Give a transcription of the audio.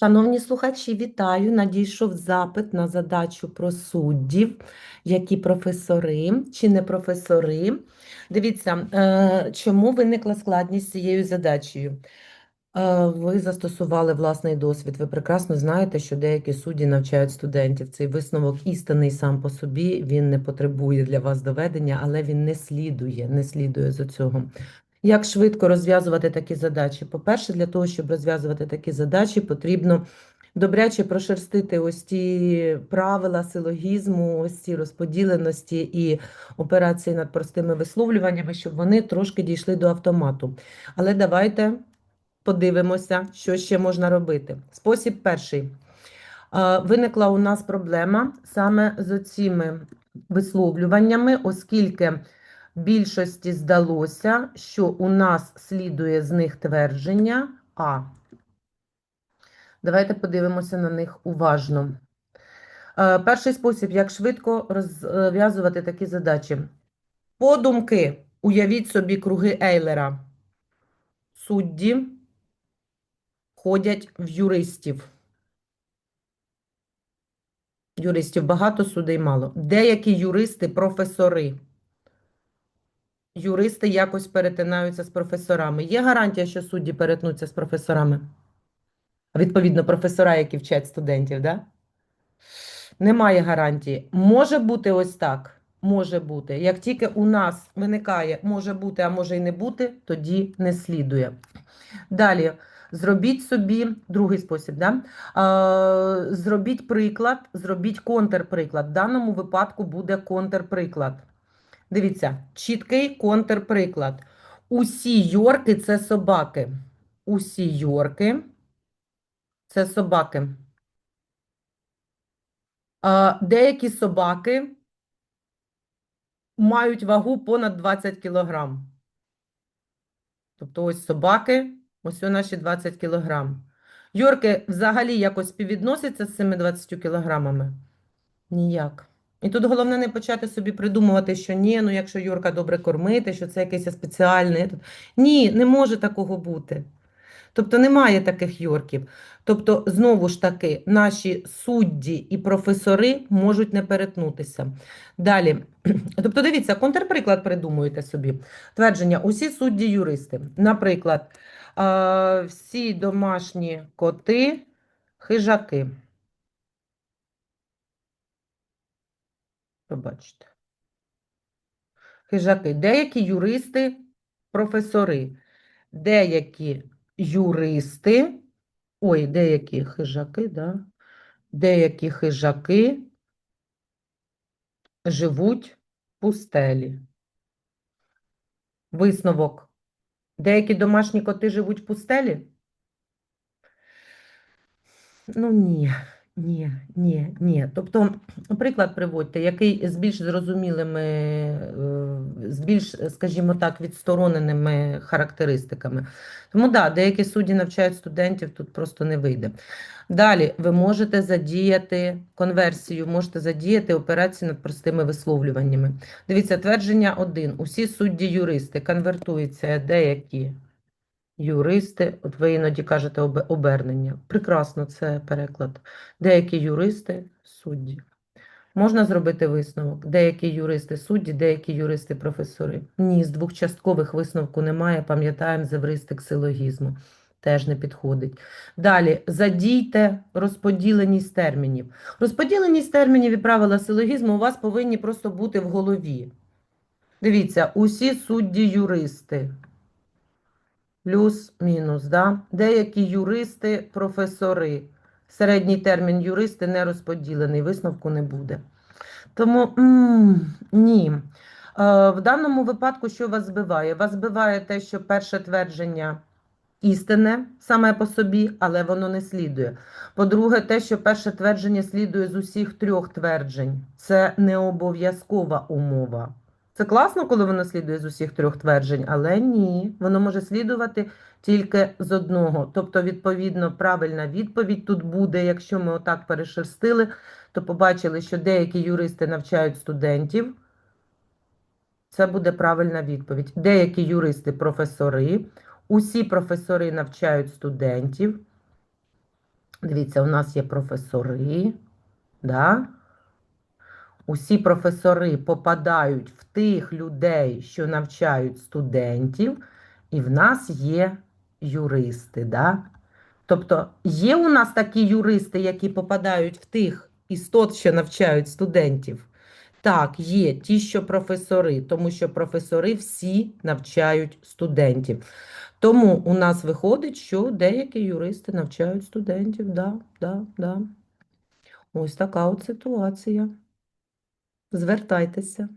Шановні слухачі, вітаю! Надійшов запит на задачу про суддів, які професори чи не професори. Дивіться, е, чому виникла складність з цією задачею? Е, Ви застосували власний досвід. Ви прекрасно знаєте, що деякі судді навчають студентів. Цей висновок істинний сам по собі, він не потребує для вас доведення, але він не слідує, не слідує з цього. Як швидко розв'язувати такі задачі? По-перше, для того, щоб розв'язувати такі задачі, потрібно добряче прошерстити ось ті правила силогізму, ось ці розподіленості і операції над простими висловлюваннями, щоб вони трошки дійшли до автомату. Але давайте подивимося, що ще можна робити. Спосіб перший. Виникла у нас проблема саме з цими висловлюваннями, оскільки більшості здалося, що у нас слідує з них твердження А. Давайте подивимося на них уважно. Е, Перший спосіб, як швидко розв'язувати такі задачі. Подумки, уявіть собі круги Ейлера. Судді ходять в юристів. Юристів багато, судей мало. Деякі юристи професори. Юристи якось перетинаються з професорами. Є гарантія, що судді перетнуться з професорами? Відповідно, професора, які вчать студентів, да? Немає гарантії. Може бути ось так. Може бути. Як тільки у нас виникає може бути, а може і не бути, тоді не слідує. Далі. Зробіть собі другий спосіб, да? Е, зробіть приклад, зробіть контрприклад. В даному випадку буде контрприклад. Дивіться, чіткий контрприклад. Усі йорки це собаки. Усі йорки це собаки. Деякі собаки мають вагу понад 20 кілограм. Тобто ось собаки, ось у наші 20 кілограм. Йорки взагалі якось співвідносяться з цими 20 кілограмами? Ніяк. І тут головне не почати собі придумувати, що ні, ну якщо Юрка добре кормити, що це якийсь спеціальний. Ні, не може такого бути. Тобто немає таких Йорків. Тобто, знову ж таки, наші судді і професори можуть не перетнутися. Далі, тобто, дивіться, контрприклад придумуєте собі. Твердження: усі судді юристи. Наприклад, всі домашні коти, хижаки. Побачите. Хижаки. Деякі юристи, професори, деякі юристи, ой, деякі хижаки, да? Деякі хижаки живуть в пустелі. Висновок. Деякі домашні коти живуть в пустелі? Ну, ні. Ні, ні, ні. Тобто, приклад приводьте, який з більш зрозумілими, е, з більш, скажімо так, відстороненими характеристиками. Тому да, деякі судді навчають студентів, тут просто не вийде. Далі, ви можете задіяти конверсію, можете задіяти операції над простими висловлюваннями. Дивіться, твердження 1. Усі судді-юристи конвертуються деякі Юристи, от ви іноді кажете обернення. Прекрасно, це переклад. Деякі юристи судді. Можна зробити висновок. Деякі юристи судді, деякі юристи професори. Ні, з двохчасткових висновку немає. Пам'ятаємо з евристик силогізму. Теж не підходить. Далі, задійте розподіленість термінів. Розподіленість термінів і правила силогізму у вас повинні просто бути в голові. Дивіться, усі судді-юристи. Плюс-мінус, да? Деякі юристи, професори. Середній термін юристи не розподілений, висновку не буде. Тому м, ні. Е, в даному випадку, що вас збиває? Вас збиває те, що перше твердження істинне саме по собі, але воно не слідує. По-друге, те, що перше твердження слідує з усіх трьох тверджень. Це не обов'язкова умова. Це класно, коли воно слідує з усіх трьох тверджень, але ні, воно може слідувати тільки з одного. Тобто, відповідно, правильна відповідь тут буде, якщо ми отак перешерстили, то побачили, що деякі юристи навчають студентів. Це буде правильна відповідь. Деякі юристи професори, усі професори навчають студентів. Дивіться, у нас є професори, да? Усі професори попадають в тих людей, що навчають студентів, і в нас є юристи. Да? Тобто є у нас такі юристи, які попадають в тих істот, що навчають студентів. Так, є ті, що професори, тому що професори всі навчають студентів. Тому у нас виходить, що деякі юристи навчають студентів. Да, да, да. Ось така от ситуація. Звертайтеся.